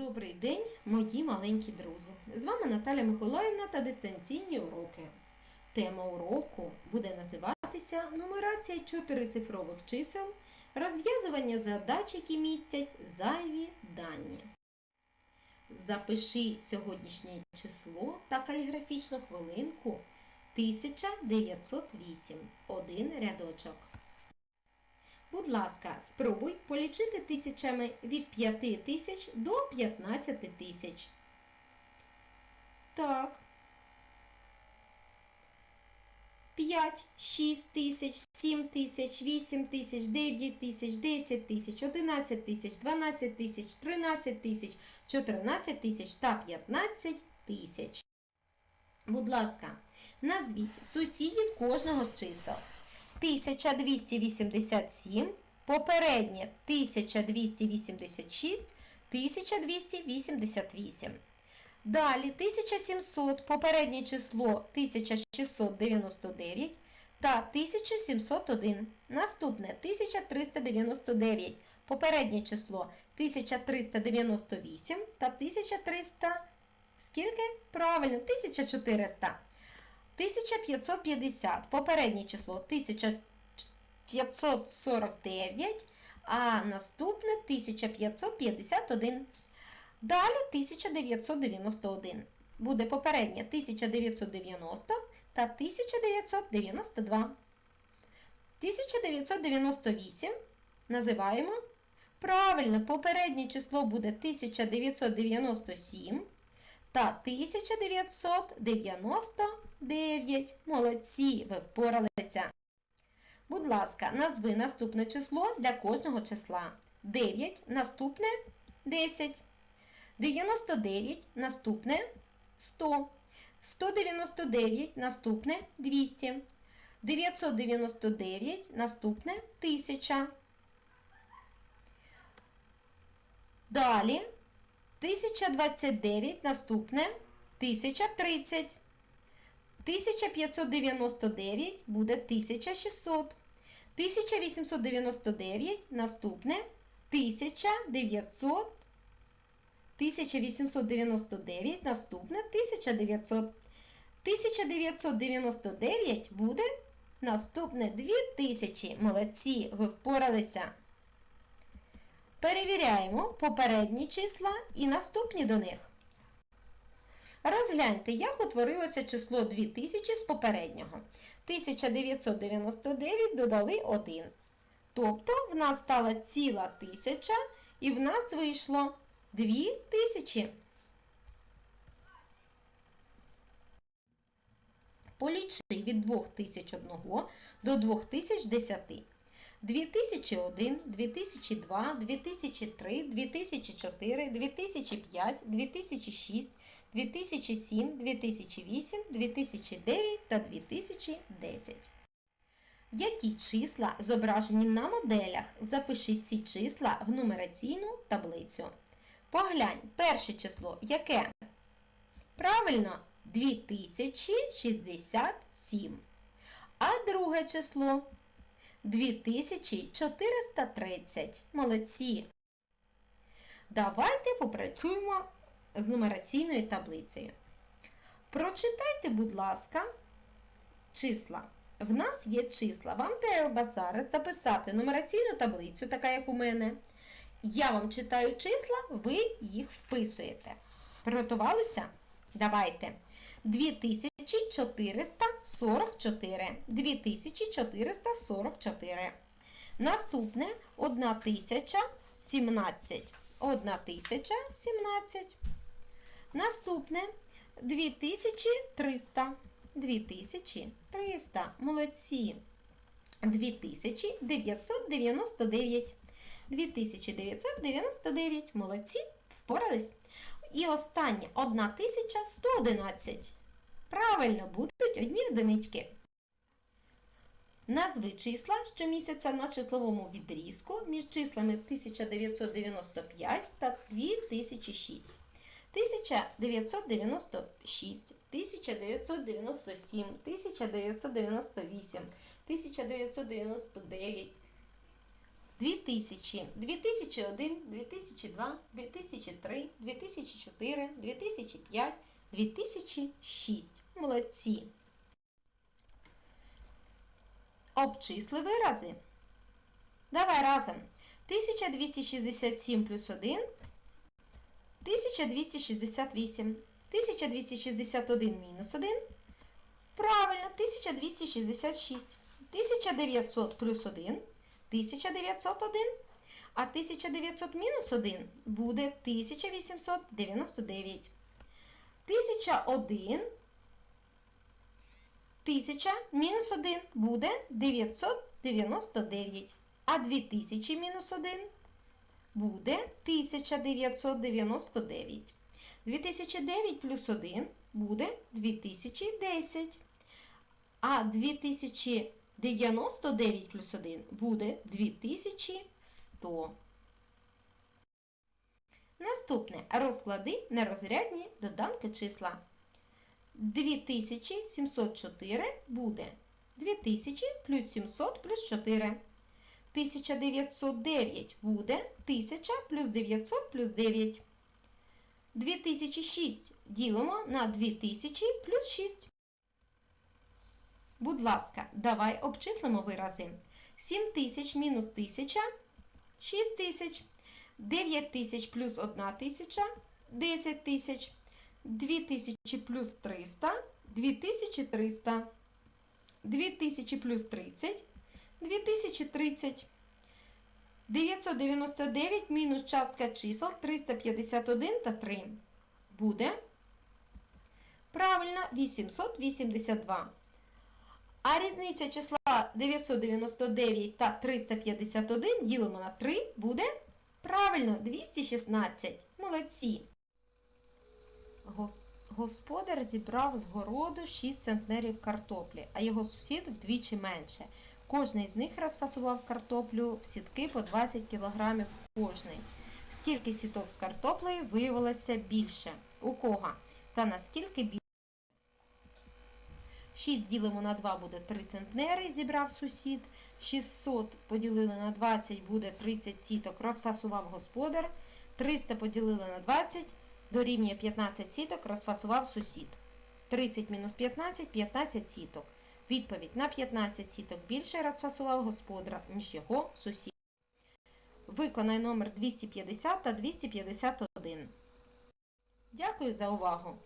Добрий день, мої маленькі друзі! З вами Наталя Миколаївна та дистанційні уроки. Тема уроку буде називатися Нумерація чотирицифрових чисел, розв'язування задач, які містять зайві дані. Запиши сьогоднішнє число та каліграфічну хвилинку 1908. Один рядочок. Будь ласка, спробуй полічити тисячами від 5 тисяч до 15 тисяч. Так. 5, 6 тисяч, 7 тисяч, 8 тисяч, 9 тисяч, 10 тисяч, 11 тисяч, 12 тисяч, 13 тисяч, 14 тисяч та 15 тисяч. Будь ласка, назвіть сусідів кожного з чисел. 1287, попереднє 1286, 1288. Далі 1700, попереднє число 1699 та 1701. Наступне 1399, попереднє число 1398 та 1300. Скільки? Правильно, 1400. 1550, попереднє число 1549, а наступне 1551. Далі 1991. Буде попереднє 1990 та 1992. 1998 називаємо. Правильно, попереднє число буде 1997 та 1999. Молодці, ви впоралися. Будь ласка, назви наступне число для кожного числа. 9 наступне 10. 99 наступне 100. 199 наступне 200. 999 наступне 1000. Далі 1029 наступне 1030. 1599 буде 1600. 1899 наступне 1900. 1899 наступне 1900. 1999 буде наступне 2000. Молодці, ви впоралися. Перевіряємо попередні числа і наступні до них. Розгляньте, як утворилося число 2000 з попереднього. 1999 додали 1. Тобто в нас стала ціла тисяча і в нас вийшло 2000. Полічи від 2001 до 2010. 2001, 2002, 2003, 2004, 2005, 2006, 2007, 2008, 2009 та 2010. Які числа зображені на моделях? Запишіть ці числа в нумераційну таблицю. Поглянь, перше число яке? Правильно, 2067. А друге число 2430. Молодці. Давайте попрацюємо з нумераційною таблицею. Прочитайте, будь ласка, числа. В нас є числа. Вам треба зараз записати нумераційну таблицю, така як у мене. Я вам читаю числа, ви їх вписуєте. Приготувалися? Давайте. 2444. 2444. Наступне 1017. 1017. Наступне 2300. 2300. Молодці. 2999. 2999. Молодці. Впорались. І останнє 1111. Правильно, будуть одні одинички. Назви числа, що місяця на числовому відрізку між числами 1995 та 2006. 1996, 1997, 1998, 1999, 2000, 2001, 2002, 2003, 2004, 2005, 2006. Молодці. Обчисли вирази. Давай разом. 1267 плюс 1 1268. 1261 мінус 1. Правильно, 1266. 1900 плюс 1 1901. А 1900 мінус 1 буде 1899. 1001 1000 мінус 1 буде 999. А 2000 мінус 1 буде 1999. 2009 плюс 1 буде 2010. А 2099 плюс 1 буде 2100. Наступне розклади нерозрядні доданки числа. 2704 буде 2000 плюс 700 плюс 4. 1909 буде 1000 плюс 900 плюс 9. 2006 ділимо на 2000 плюс 6. Будь ласка, давай обчислимо вирази. 7000 мінус 1000 – 6000. 9000 плюс 1000 – 10000. 2000 плюс 300 – 2300. 2000 плюс 30 – 2030. 999 мінус частка чисел 351 та 3 буде правильно 882. А різниця числа 999 та 351 ділимо на 3 буде правильно 216. Молодці. Господар зібрав з городу 6 центнерів картоплі, а його сусід вдвічі менше. Кожний з них розфасував картоплю в сітки по 20 кг кожний. Скільки сіток з картоплею виявилося більше? У кого? Та наскільки більше? 6 ділимо на 2 буде 3 центнери, зібрав сусід. 600 поділили на 20 буде 30 сіток, розфасував господар. 300 поділили на 20 дорівнює 15 сіток, розфасував сусід. 30 мінус 15 – 15 сіток. Відповідь на 15 сіток більше розфасував господар, ніж його сусід. Виконай номер 250 та 251. Дякую за увагу!